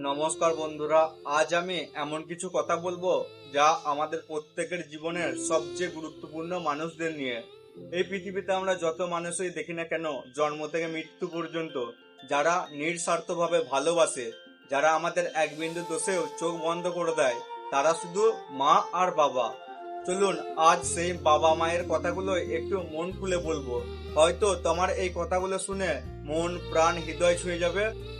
নমস্কার বন্ধুরা, আজ আমি এমন কিছু কথা বলব যা আমাদের প্রত্যেকের জীবনের সবচেয়ে গুরুত্বপূর্ণ মানুষদের নিয়ে। এই পৃথিবীতে আমরা যত মানুষই দেখি না কেন, জন্ম থেকে মৃত্যু পর্যন্ত যারা নিঃস্বার্থভাবে ভালোবাসে, যারা আমাদের এক বিন্দু দোষেও চোখ বন্ধ করে দেয়, তারা শুধু মা আর বাবা। চলুন, আজ সেই বাবা মায়ের কথাগুলো একটু মন খুলে বলব। হয়তো তোমার এই কথাগুলো শুনে মন, প্রাণ, হৃদয় ছুঁয়ে যাবে।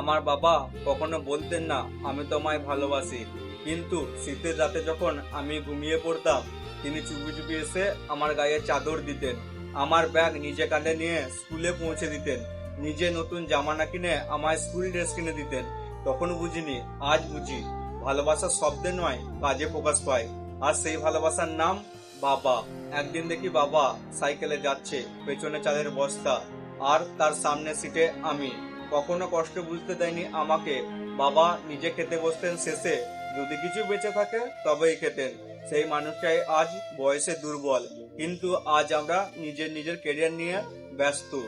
আমার বাবা কখনো বলতেন না, আমি তোমায় ভালোবাসি। কিন্তু শীতের রাতে যখন আমি ঘুমিয়ে পড়তাম, তিনি চুপি চুপি এসে আমার গায়ে চাদর দিতেন, আমার ব্যাগ নিজে কাঁধে নিয়ে স্কুলে পৌঁছে দিতেন, নিজে নতুন জামা না কিনে আমায় স্কুল ড্রেস কিনে দিতেন। তখন বুঝিনি, আজ বুঝি ভালোবাসা শব্দে নয়, কাজে প্রকাশ পায়। আর সেই ভালোবাসার নাম বাবা। একদিন দেখি বাবা সাইকেলে যাচ্ছে, পেছনে চালের বস্তা, আর তার সামনে সিটে আমি। কখনো কষ্ট বুঝতে দেয়নি আমাকে। বাবা নিজে খেতে বসতেন শেষে। যদি কিছু বেঁচে থাকে, তবেই খেতেন। সেই মানুষটাই আজ বয়সে দুর্বল। কিন্তু আজ আমরা নিজের নিজের কেরিয়ার নিয়ে ব্যস্ত।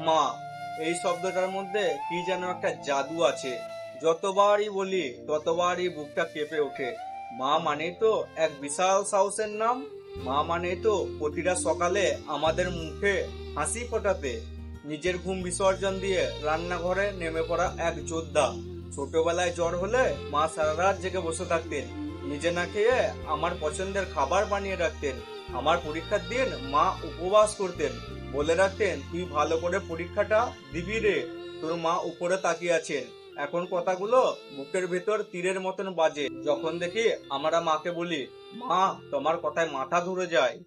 মা, এই শব্দটার মধ্যে কি যেন একটা জাদু আছে। যতবারই বলি, ততবারই বুকটা কেঁপে ওঠে। মা মানেই তো এক বিশাল সাহসের নাম। মা মানেই তো প্রতিটা সকালে আমাদের মুখে হাসি ফোটাতে। নিজের ঘুম বিসর্জন দিয়ে রান্নাঘরে নেমে পড়া এক যোদ্ধা। ছোটবেলায় জ্বর হলে মা সারা রাত জেগে বসে থাকতেন। নিজে না খেয়ে আমার পছন্দের খাবার বানিয়ে রাখতেন। আমার পরীক্ষার দিন মা উপবাস করতেন। বলে রাখতেন, তুই ভালো করে পরীক্ষাটা দিবি রে। তোর মা উপরে তাকিয়ে আছেন। এখন কথাগুলো বুকের ভেতর তীরের মতন বাজে। যখন দেখি আমরা মাকে বলি, মা, তোমার কথায় মাথা ধরে যায়।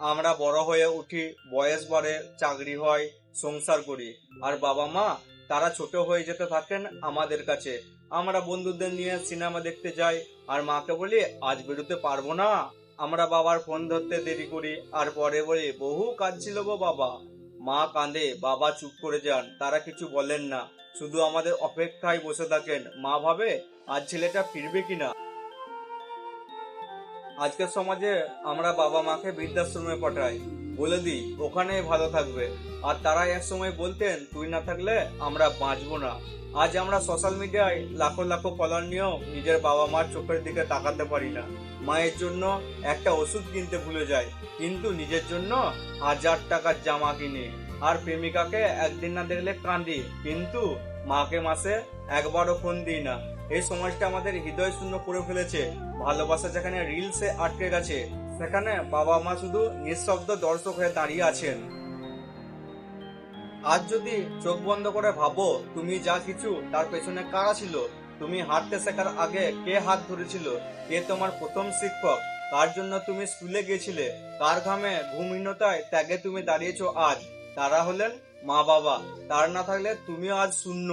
আমরা বড় হয়ে উঠি, বয়স বাড়ে, চাকরি হয়, সংসার করি। আর বাবা মা, তারা ছোট হয়ে যেতে থাকেন আমাদের কাছে। আমরা বন্ধুদের নিয়ে সিনেমা দেখতে যাই, আর মাকে বলি, আজ বেরোতে পারব না। আমরা বাবার ফোন ধরতে দেরি করি, আর পরে বলি, বহু কাজ ছিল গো বাবা। মা কাঁদে, বাবা চুপ করে যান, তারা কিছু বলেন না। শুধু আমাদের অপেক্ষায় বসে থাকেন। মা ভাবে, আজ ছেলেটা ফিরবে কিনা? আজকের সমাজে আমরা বাবা মাকে বৃদ্ধাশ্রমে পাঠাই। বলে দিই, ওখানেই ভালো থাকবে। আর তারা এক সময় বলতেন, তুই না থাকলে আমরা বাঁচবো না। আজ আমরা সোশ্যাল মিডিয়ায় লাখো লাখো ফলোয়ার নিয়েও নিজের বাবা মার চোখের দিকে তাকাতে পারি না। মায়ের জন্য একটা ওষুধ কিনতে ভুলে যায় কিন্তু নিজের জন্য হাজার টাকার জামা কিনি। আর প্রেমিকাকে একদিন না দেখলে কাঁদি কিন্তু মাকে মাসে একবারও ফোন দিই না। এই সমাজটা আমাদের হৃদয় শূন্য করে ফেলেছে। ভালোবাসা যেখানে রিলসে আটকে গেছে, সেখানে বাবা মা শুধু নিঃশব্দ দর্শক হয়ে দাঁড়িয়ে আছেন। আজ যদি চোখ বন্ধ করে ভাবো, তুমি যা কিছু তার পেছনে কারা ছিল? তুমি হাঁটতে শেখার আগে কে হাত ধরেছিল? কে তোমার প্রথম শিক্ষক? কার জন্য তুমি স্কুলে গিয়েছিলে? কার ঘামে ঘুমহীনতায় ত্যাগে তুমি দাঁড়িয়েছো আজ? তারা হলেন মা বাবা, তার না থাকলে তুমিও আজ শূন্য।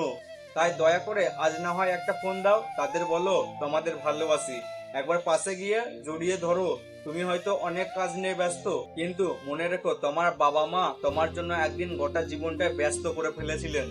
তাই দয়া করে আজ না হয় একটা ফোন দাও, তাদের বলো, তোমাদের ভালোবাসি। একবার পাশে গিয়ে জড়িয়ে ধরো। তুমি হয়তো অনেক কাজ নিয়ে ব্যস্ত, কিন্তু মনে রেখো তোমার বাবা মা তোমার জন্য একদিন গোটা জীবনটা ব্যস্ত করে ফেলেছিলেন।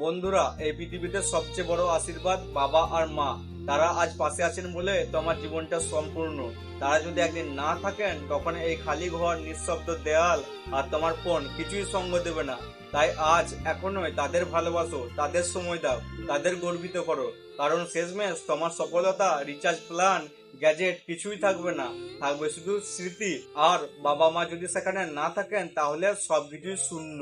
বন্ধুরা, এই পৃথিবীতে সবচেয়ে বড় আশীর্বাদ বাবা আর মা। তারা আজ পাশে আছেন বলে তোমার জীবনটা সম্পূর্ণ। তারা যদি একদিন না থাকেন, তখন এই খালি ঘর, নিঃশব্দ দেয়াল আর তোমার ফোন কিছুই সঙ্গ দেবে না। তাই আজ এখনোই তাদের ভালোবাসো, তাদের সময় দাও, তাদের গর্বিত করো। কারণ শেষমেশ তোমার সফলতা রিচার্জ প্ল্যান গ্যাজেট কিছুই থাকবে না। থাকবে শুধু স্মৃতি। আর বাবা মা যদি সেখানে না থাকেন, তাহলে সব কিছুই শূন্য।